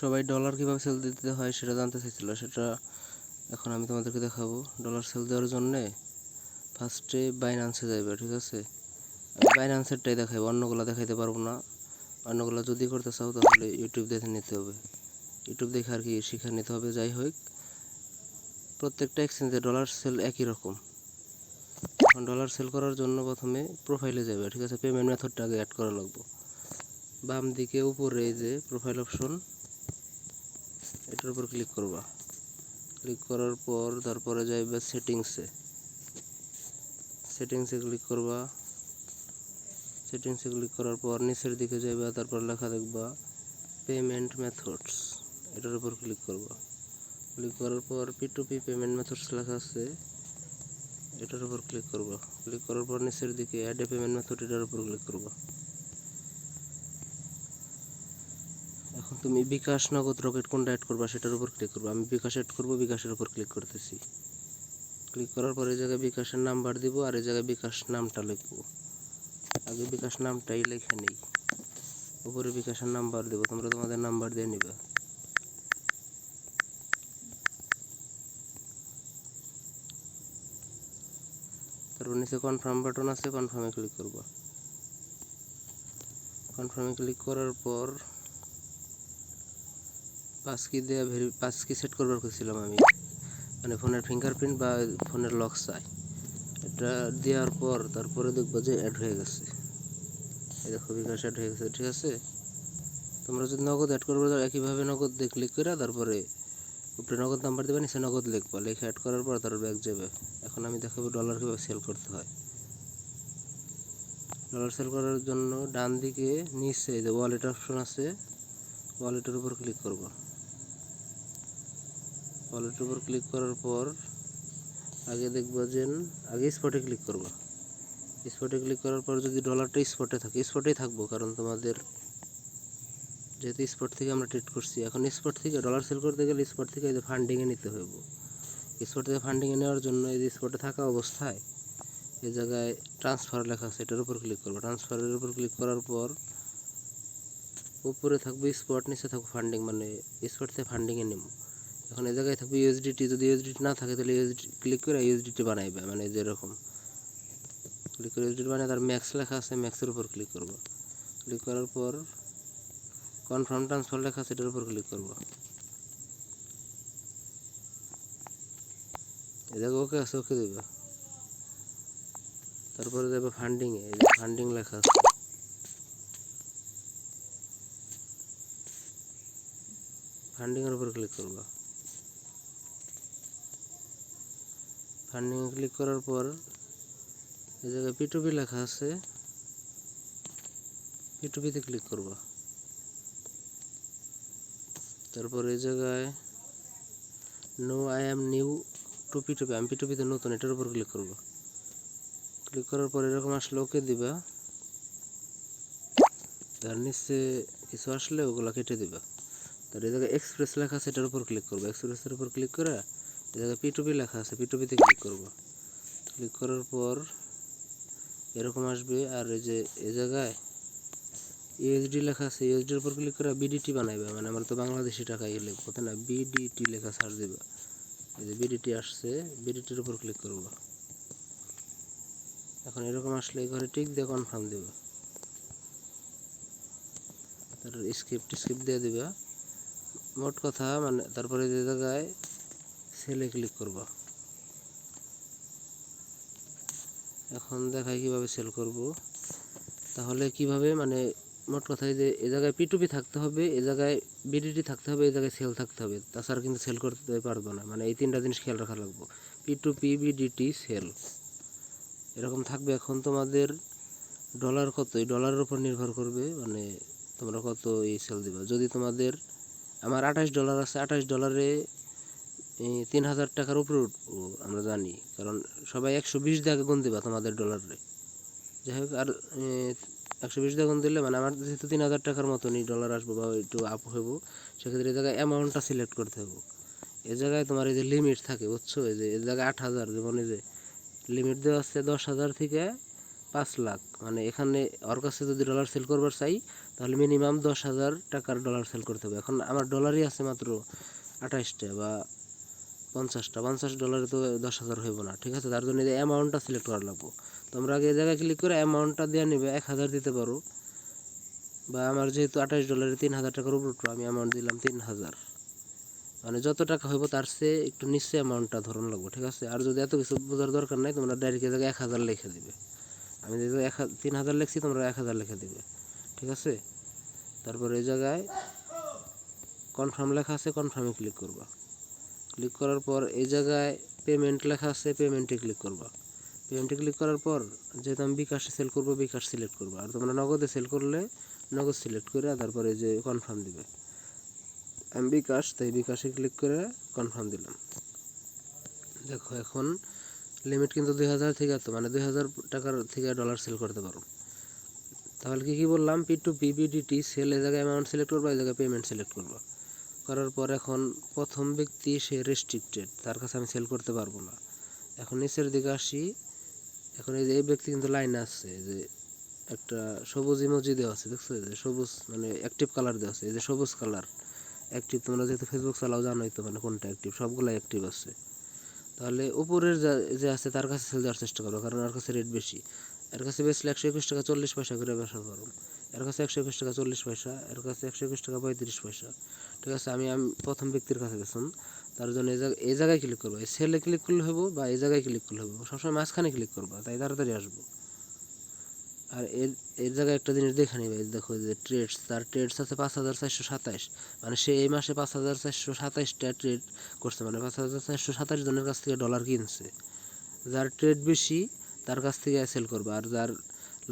সবাই ডলার কীভাবে সেল দিতে হয় সেটা জানতে চাইছিল, সেটা এখন আমি তোমাদেরকে দেখাবো। ডলার সেল দেওয়ার জন্যে ফার্স্টে বাইন্যান্সে যাবে ঠিক আছে? আমি বাইন্যান্সেরটাই দেখাবো, অন্যগুলো দেখাইতে পারব না। অন্যগুলো যদি করতে চাও তাহলে ইউটিউব দেখে নিতে হবে। ইউটিউব দেখে আর কি শিখে নিতে হবে, যাই হোক। প্রত্যেকটা এক্সচেঞ্জে ডলার সেল একই রকম। এখন ডলার সেল করার জন্য প্রথমে প্রোফাইলে যাবে ঠিক আছে? পেমেন্ট মেথডটা আগে অ্যাড করা লাগবে। বাম দিকে উপরে এই যে প্রোফাইল অপশন এটার উপর ক্লিক করবা। ক্লিক করার পর তারপরে যাইবে সেটিংসে সেটিংসে ক্লিক করবা। সেটিংসে ক্লিক করার পর নিচের দিকে যাইবা, তারপর লেখা দেখবা পেমেন্ট মেথডস এটার উপর ক্লিক করবা। ক্লিক করার পর P to P payment methods লেখা আছে। এটার উপর ক্লিক করবা। ক্লিক করার পর নিচের দিকে অ্যাড এ পেমেন্ট মেথড এটার উপর ক্লিক করবা। তুমি বিকাশ নগদ রকেট কোনটা অ্যাড করবা সেটার উপর ক্লিক করবা। আমি বিকাশ অ্যাড করব, বিকাশের উপর ক্লিক করতেছি। ক্লিক করার পরে এই জায়গায় বিকাশের নাম্বার দিব আর এই জায়গায় বিকাশ নামটা লিখব। আগে বিকাশ নামটাই লেখে নেই। উপরে বিকাশের নাম্বার দেবো, তোমরা তোমাদের নাম্বার দিয়ে নিবে। তারপর নিচে কনফার্ম বাটন আছে কনফার্মে ক্লিক করবা। কনফার্মে ক্লিক করার পর পাঁচ কি দেওয়া ভেরি পাঁচ কি সেট করবার করছিলাম আমি। মানে ফোনের ফিঙ্গারপ্রিন্ট বা ফোনের লক চাই। এটা দেওয়ার পর তারপরে দেখব যে অ্যাড হয়ে গেছে। এই দেখো বিকাশ অ্যাড হয়ে গেছে, ঠিক আছে? তোমরা যদি নগদ অ্যাড করবে একইভাবে নগদ দিয়ে ক্লিক করে তারপরে উপরে নগদ নাম্বার দেবে, নিচে নগদ লিখবা। লিখে অ্যাড করার পর তারপর ব্যাক যাবে। এখন আমি দেখাবো ডলার কীভাবে সেল করতে হয়। ডলার সেল করার জন্য ডান দিকে নিচে যে ওয়ালেট অপশন আছে ওয়ালেটের উপর ক্লিক করব। ওয়ালেটের উপর ক্লিক করার পর আগে দেখব যে আগে স্পটে ক্লিক করব। স্পটে ক্লিক করার পর যদি ডলারটা স্পটে থাকে স্পটেই থাকব কারণ তোমাদের যেহেতু স্পট থেকে আমরা ট্রিট করছি, এখন স্পট থেকে ডলার সেল করতে গেলে স্পট থেকে এই ফান্ডিংয়ে নিতে হইব। স্পট থেকে ফান্ডিংয়ে নেওয়ার জন্য এই যে স্পটে থাকা অবস্থায় এই জায়গায় ট্রান্সফার লেখা আছে, এটার উপর ক্লিক করব। ট্রান্সফারের উপর ক্লিক করার পর উপরে থাকবে স্পট নিচে থাকবে ফান্ডিং মানে স্পট থেকে ফান্ডিংয়ে নেব। এখন এই জায়গায় থাকবে ইউএসডিটি যদি ইউএসডিটি না থাকে, তাহলে ইউএসডি ক্লিক করে ইউএসডিটি বানাইবে মানে যেরকম ক্লিক করে ইউএসডিটি বানায়, তার ম্যাক্স লেখা আছে ম্যাক্সের উপর ক্লিক করব। ক্লিক করার পর কনফার্ম ট্রান্সফার লেখা আছে, এটার উপর ক্লিক করব। এই জায়গায় ওকে আছে ওকে দেবে। তারপরে যাবে ফান্ডিংয়ে এই যে ফান্ডিং লেখা আছে। ফান্ডিংয়ের উপর ক্লিক করবা। ফান্ডিংয়ে ক্লিক করার পর এই জায়গায় পিটুপি লেখা আছে। পিটুপিতে ক্লিক করবা। তারপর এই জায়গায় no I am new to P to P আমি পিটুপিতে নতুন, এটার উপর ক্লিক করব। ক্লিক করার পর এরকম আসলে ওকে দিবা। তার নিচে কিছু আসলে ওগুলো কেটে দিবা। তার এই জায়গায় এক্সপ্রেস লেখা আছে, এটার উপর ক্লিক করব। এক্সপ্রেসের উপর ক্লিক করে পিটুপি লেখা আছে। পিটুপিতে ক্লিক করব। ক্লিক করার পর এরকম আসবে। আর এই যে, এই জায়গায় ইউএসডি লেখা আছে। ইউএসডির উপর ক্লিক করে বিডিটি বানাইবে। মানে আমার তো বাংলাদেশি টাকা ইয়ে লিখব, তাই না? বিডিটি লেখা সার্চ দিবা। এই যে বিডিটি আসছে বিডিটির উপর ক্লিক করব। এখন এরকম আসলে এই ঘরে টিক দিয়ে কনফার্ম দেবে। তারপর স্ক্রিপ্ট স্ক্রিপ্ট দিয়ে দিবা। মোট কথা মানে তারপরে যে জায়গায় সেলে ক্লিক করবা। এখন দেখাই কীভাবে সেল করব। তাহলে কীভাবে মানে মোট কথায় যে, এ জায়গায় পিটুপি থাকতে হবে, এ জায়গায় বিডিটি থাকতে হবে এই জায়গায় সেল থাকতে হবে। তাছাড়া কিন্তু সেল করতে পারব না মানে এই তিনটা জিনিস খেয়াল রাখা লাগবে। P to P BDT sell. এরকম থাকবে এখন তোমাদের ডলার কত? এই ডলারের উপর নির্ভর করবে মানে তোমরা কত এই সেল দিবা। যদি তোমাদের, আমার আঠাশ ডলার আছে, আঠাশ ডলারে তিন হাজার টাকার উপরে উঠবো আমরা জানি। কারণ সবাই একশো বিশ দিয়ে গুণ দিবা তোমাদের ডলারে যাই হোক, আর একশো বিশ দিয়ে গুণ দিলে মানে আমার যেহেতু তিন হাজার টাকার মতনই ডলার আসব বা একটু আপ হইব, সেক্ষেত্রে এই জায়গায় অ্যামাউন্টটা সিলেক্ট করতে হবে এ জায়গায় তোমার এই যে লিমিট থাকে, বুঝছ? এই যে, এই জায়গায় আট হাজার, যেমন এই যে লিমিট দেওয়া আছে দশ হাজার থেকে পাঁচ লাখ। মানে এখানে ওর কাছে যদি ডলার সেল করবার চাই, তাহলে মিনিমাম দশ হাজার টাকার ডলার সেল করতে হবে। এখন আমার ডলারই আছে মাত্র আঠাশটা বা পঞ্চাশটা, পঞ্চাশ ডলারে তো দশ হাজার হইব না, ঠিক আছে? তার জন্য এই অ্যামাউন্টটা সিলেক্ট করা লাগবো। তোমরা আগে জায়গায় ক্লিক করে অ্যামাউন্টটা দিয়ে নিবে, এক হাজার দিতে পারো। বা আমার যেহেতু আঠাশ ডলারে তিন হাজার টাকার উপর আমি অ্যামাউন্ট দিলাম তিন হাজার। মানে যত টাকা হইব তার চেয়ে একটু নিচে অ্যামাউন্টটা ধরন লাগবো, ঠিক আছে? আর যদি এত কিছু বোঝার দরকার নাই, তোমরা ডাইরেক্ট এই জায়গায় এক হাজার লিখে দিবে। আমি যেহেতু এক তিন হাজার লিখছি, তোমরা এক হাজার লিখে দিবে, ঠিক আছে? তারপর এই জায়গায় কনফার্ম লেখা আছে কনফার্মে ক্লিক করবা। ক্লিক করার পর এই জায়গায় পেমেন্ট লেখা আছে পেমেন্টে ক্লিক করবা। পেমেন্টে ক্লিক করার পর যেহেতু আমি বিকাশে সেল করব, বিকাশ সিলেক্ট করব। আর তোমরা নগদে সেল করলে নগদ সিলেক্ট করে তারপরে যে কনফার্ম দিবে। আমি বিকাশ, তাই বিকাশে ক্লিক করে কনফার্ম দিলাম। দেখো এখন লিমিট কিন্তু দুই হাজার থেকে তো মানে দুই হাজার টাকার থেকে ডলার সেল করতে পারো। তাহলে কি কি বললাম? P to P BDT sell এ জায়গায় অ্যামাউন্ট সিলেক্ট করবা, এই জায়গায় পেমেন্ট সিলেক্ট করবা। করার পর এখন প্রথম ব্যক্তি সে রেস্ট্রিক্টেড তার কাছে আমি সেল করতে পারব না। এখন নিচের দিকে আসি, এখন এই যে, এই ব্যক্তি কিন্তু লাইন এই যে একটা সবুজ ইমোজি দেওয়া আছে, দেখছ? যে সবুজ মানে অ্যাক্টিভ কালার দেওয়া আছে, এই যে সবুজ কালার অ্যাক্টিভ তোমরা যেহেতু ফেসবুক চালাও, জানোই তো মানে কোনটা অ্যাক্টিভ সবগুলো অ্যাক্টিভ আছে। তাহলে উপরের যে আছে, তার কাছে সেল দেওয়ার চেষ্টা করো কারণ ওর কাছে রেট বেশি। এর কাছে বেচলে একশো একুশ টাকা, চল্লিশ পয়সা করে ব্যবসা করো এর কাছে একশো একুশ টাকা চল্লিশ পয়সা, এর কাছে একশো একুশ টাকা পঁয়ত্রিশ পয়সা। ঠিক আছে, আমি আমি প্রথম ব্যক্তির কাছে গেছিলাম। তার জন্য এই জায়গায় এই জায়গায় ক্লিক করব। এই সেলে ক্লিক করলে হব বা এই জায়গায় ক্লিক করলে হব সবসময় মাঝখানে ক্লিক করবা, তাই তাড়াতাড়ি আসব। আর এর এর জায়গায় একটা জিনিস দেখে নিবে দেখো যে ট্রেডস তার ট্রেডস আছে পাঁচ হাজার চারশো সাতাইশ। মানে সে এই মাসে পাঁচ হাজার চারশো সাতাইশটা ট্রেড করছে। মানে পাঁচ হাজার চারশো সাতাইশ জনের কাছ থেকে ডলার কিনছে। যার ট্রেড বেশি, তার কাছ থেকে সেল করবে। আর যার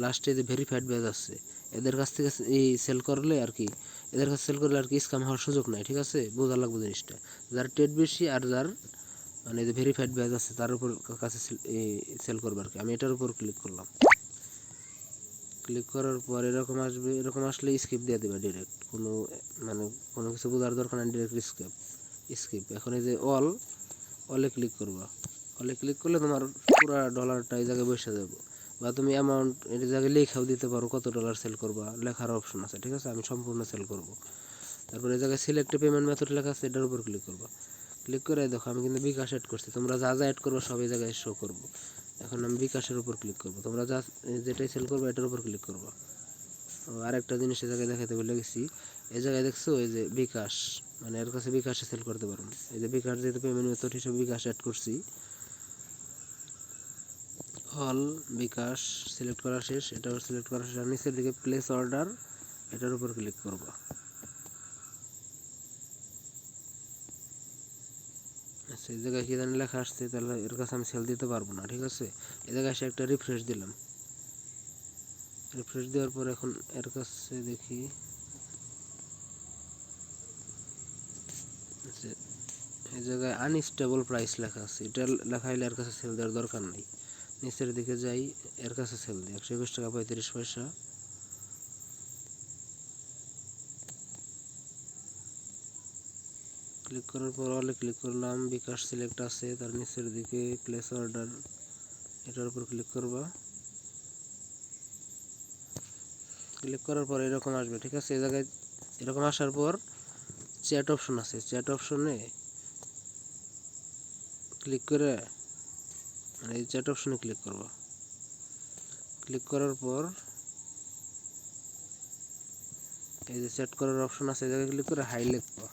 লাস্টে যে ভেরিফাইড ব্যাজ আছে এদের কাছ থেকে এই সেল করলে আর কি, এদের কাছে সেল করলে আর কি স্ক্যাম হওয়ার সুযোগ নাই, ঠিক আছে? বোঝা লাগবে জিনিসটা। যার ট্রেড বেশি আর যার মানে যে ভেরিফাইড ব্যাজ আছে, তার উপর কাছে সেল করবে আর কি। আমি এটার উপর ক্লিক করলাম। ক্লিক করার পর এরকম আসবে, এরকম আসলে স্কিপ দিয়ে দেবে ডিরেক্ট কোনো মানে কোনো কিছু বোঝার দরকার নেই ডিরেক্ট স্কিপ স্কিপ এখন এই যে অল অলে ক্লিক করবা। অলে ক্লিক করলে তোমার পুরো ডলারটা এই জায়গায় বসে যাবে। বা তুমি অ্যামাউন্ট এই জায়গায় লেখাও দিতে পারো কত ডলার সেল করবা, লেখার অপশন আছে, ঠিক আছে? আমি সম্পূর্ণ সেল করব। তারপরে এই জায়গায় সিলেক্ট পেমেন্ট মেথড লেখা আছে, এটার উপর ক্লিক করবা। ক্লিক করে দেখো, আমি কিন্তু বিকাশ অ্যাড করছি। তোমরা যা যা অ্যাড করব সব এই জায়গায় শো করব। এখন আমি বিকাশের উপর ক্লিক করব। তোমরা যা যেটাই সেল করবে, এটার উপর ক্লিক করব। আরেকটা জিনিস এই জায়গায় দেখাতে বলে গেছি। এই জায়গায় দেখছ, এই যে বিকাশ মানে এর কাছে বিকাশে সেল করতে পারব এই যে বিকাশ যেহেতু পেমেন্ট মেথড হিসেবে বিকাশ অ্যাড করছি অল বিকাশ সিলেক্ট করা শেষ এটাও সিলেক্ট করা শেষ আর নিচের দিকে প্লেস অর্ডার এটার উপর ক্লিক করবা। আচ্ছা এই জায়গায় কি জানি লেখা আসছে তাহলে এর কাছে আমি সেল দিতে পারব না ঠিক আছে? এই জায়গায় এসে একটা রিফ্রেশ দিলাম। রিফ্রেশ দেওয়ার পর এখন এর কাছে দেখি। আচ্ছা, এই জায়গায় আনস্টেবল প্রাইস লেখা আছে এটা লেখা হলে এর কাছে সেল দেওয়ার দরকার নেই। নিচের দিকে যাই, এর কাছে সেল দিই। একশো একুশ টাকা পঁয়ত্রিশ পয়সা। ক্লিক করার পর অলে ক্লিক করলাম। বিকাশ সিলেক্ট আছে, তার নিচের দিকে প্লেস অর্ডার এটার উপর ক্লিক করবা। ক্লিক করার পর এরকম আসবে, ঠিক আছে? এই জায়গায় এরকম আসার পর চ্যাট অপশন আছে। চ্যাট অপশনে ক্লিক করে এই চ্যাট অপশনে ক্লিক করবা। ক্লিক করার পর এই যে চ্যাট করার অপশন আছে, এই জায়গায় ক্লিক করে হাই লিখবা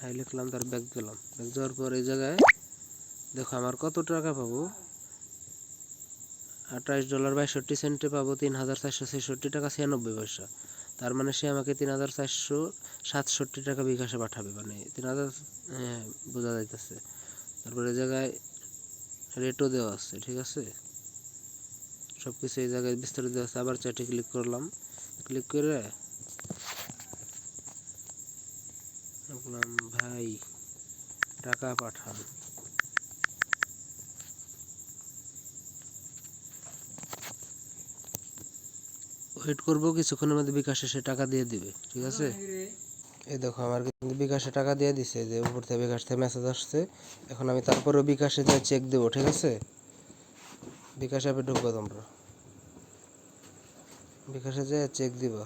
হাই লিখলাম তার ব্যাক গেলাম ব্যাক যাওয়ার পর এই জায়গায় দেখো আমার কত টাকা পাবো? আঠাশ ডলার বাইষট্টি সেন্টে পাবো, তিন হাজার চারশো ছেষট্টি টাকা ছিয়ানব্বই পয়সা। তার মানে সে আমাকে তিন হাজার চারশো সাতষট্টি টাকা বিকাশে পাঠাবে মানে তিন হাজার হ্যাঁ বোঝা যাইতেছে। তারপরে জায়গায় রেটও দেওয়া আছে, ঠিক আছে? সব কিছু এই জায়গায় বিস্তারিত দেওয়া আছে। আবার চ্যাটে ক্লিক করলাম। ক্লিক করে লিখলাম ভাই, টাকা পাঠান। ওয়েট করব, কিছুক্ষণের মধ্যে বিকাশে সে টাকা দিয়ে দিবে, ঠিক আছে? এই দেখো, আমার কিন্তু বিকাশে টাকা দিয়ে দিছে, যে উপর থেকে বিকাশ থেকে মেসেজ আসছে। এখন আমি তারপরেও বিকাশে যা চেক দেবো, ঠিক আছে? বিকাশ অ্যাপে ঢুকবো তোমরা। বিকাশে যে চেক দিবা।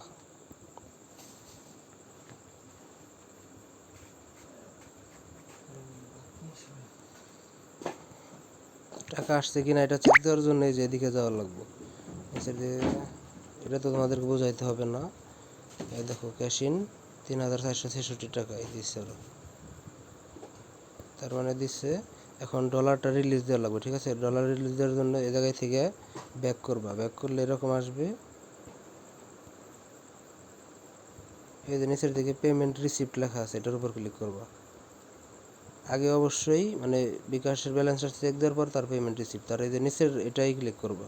টাকা আসছে কিনা এটা চেক দেওয়ার জন্য যে এদিকে যাওয়া লাগবে। নিচে দিয়ে এটা তো তোমাদেরকে বোঝাইতে হবে না। এই দেখো ক্যাশিন তিন হাজার চারশো ছেষট্টি টাকা, এই দিচ্ছে ওরা। তার মানে দিচ্ছে এখন ডলারটা রিলিজ দেওয়া লাগবে, ঠিক আছে? ডলার রিলিজ দেওয়ার জন্য এই জায়গায় থেকে ব্যাক করবা। ব্যাক করলে এরকম আসবে। এই যে নিচের দিকে পেমেন্ট রিসিপ্ট লেখা আছে, এটার উপর ক্লিক করবা। আগে অবশ্যই মানে বিকাশের ব্যালেন্সটা চেক দেওয়ার পর তার পেমেন্ট রিসিপ্ট তার এই যে নিচের এটাই ক্লিক করবা।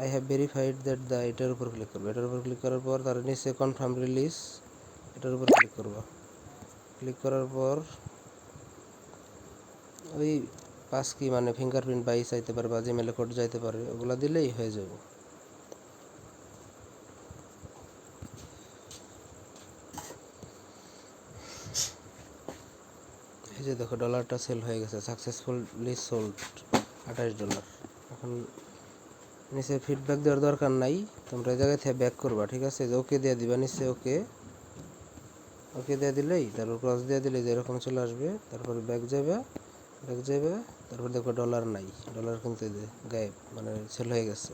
I have verified that the এটার উপর ক্লিক করবা। এটার উপর ক্লিক করার পর তার নিচে কনফার্ম রিলিজ এটার উপর ক্লিক করবা। ক্লিক করার পর ওই পাস কি মানে ফিঙ্গারপ্রিন্ট বাই চাইতে পারে বা জিমেলে কোড যাইতে পারে, ওগুলা দিলেই হয়ে যাবে। এই যে দেখো ডলারটা সেল হয়ে গেছে সাকসেসফুলি সোল্ড আঠাশ ডলার এখন নিচে ফিডব্যাক দেওয়ার দরকার নাই। তোমরা এই জায়গায় ব্যাক করবা, ঠিক আছে? যে ওকে দিয়ে দিবা নিচে ওকে ওকে দিয়ে দিলেই, তারপর ক্রস দিয়ে দিলেই যে এরকম চলে আসবে, তারপর ব্যাক যাবে ব্যাক যাবে তারপর দেখো ডলার নাই। ডলার কিন্তু গায়েব মানে সেল হয়ে গেছে।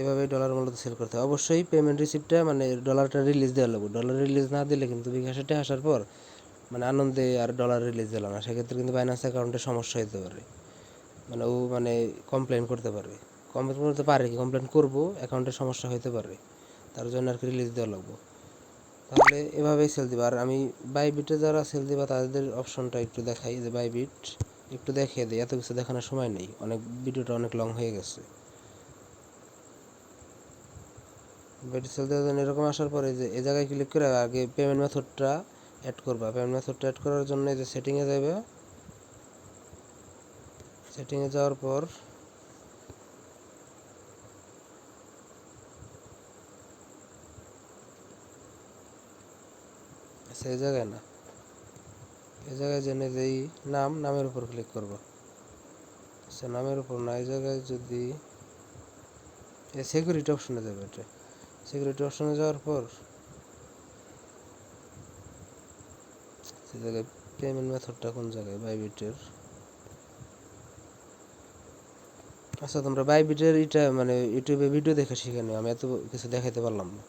এভাবেই ডলার মূলত সেল করতে হয়। অবশ্যই পেমেন্ট রিসিপ্টটা মানে ডলারটা রিলিজ দেওয়া লাগবে। ডলার রিলিজ না দিলে কিন্তু বিকাশে আসার পর মানে আনন্দে আর ডলার রিলিজ দিল না। সেক্ষেত্রে কিন্তু বাইন্যান্স অ্যাকাউন্টে সমস্যা হতে পারে। মানে ও মানে কমপ্লেন করতে পারে কমপ্লেন করতে পারে কি? কমপ্লেন করব অ্যাকাউন্টে সমস্যা হতে পারে। তার জন্য আর কি রিলিজ দেওয়া লাগবে। তাহলে এভাবেই সেল দিবা। আর আমি বাইবিটে যারা সেল দিবা, তাদের অপশনটা একটু দেখাই। যে বাইবিট একটু দেখিয়ে দিই। এত কিছু দেখানোর সময় নেই। অনেক ভিডিওটা অনেক লং হয়ে গেছে। বাইবিট সেল দেওয়ার জন্য এরকম আসার পরে যে এই জায়গায় ক্লিক করে আগে পেমেন্ট মেথডটা অ্যাড করবা। পেমেন্ট মেথডটা অ্যাড করার জন্য যে সেটিংয়ে যাবে সেটিংয়ে যাওয়ার পর সেই জায়গায় না, এই জায়গায় জেনে যেই নাম, নামের উপর ক্লিক করব। আচ্ছা নামের উপর না, এই জায়গায় যদি সিকিউরিটি অপশনে যাবে এটা। সিকিউরিটি অপশনে যাওয়ার পর সে জায়গায় পেমেন্ট মেথডটা কোন জায়গায়? বাইবিটের আচ্ছা তোমরা বাইবিটের এটা মানে ইউটিউবে ভিডিও দেখে শিখে নিও, আমি এত কিছু দেখাইতে পারলাম না।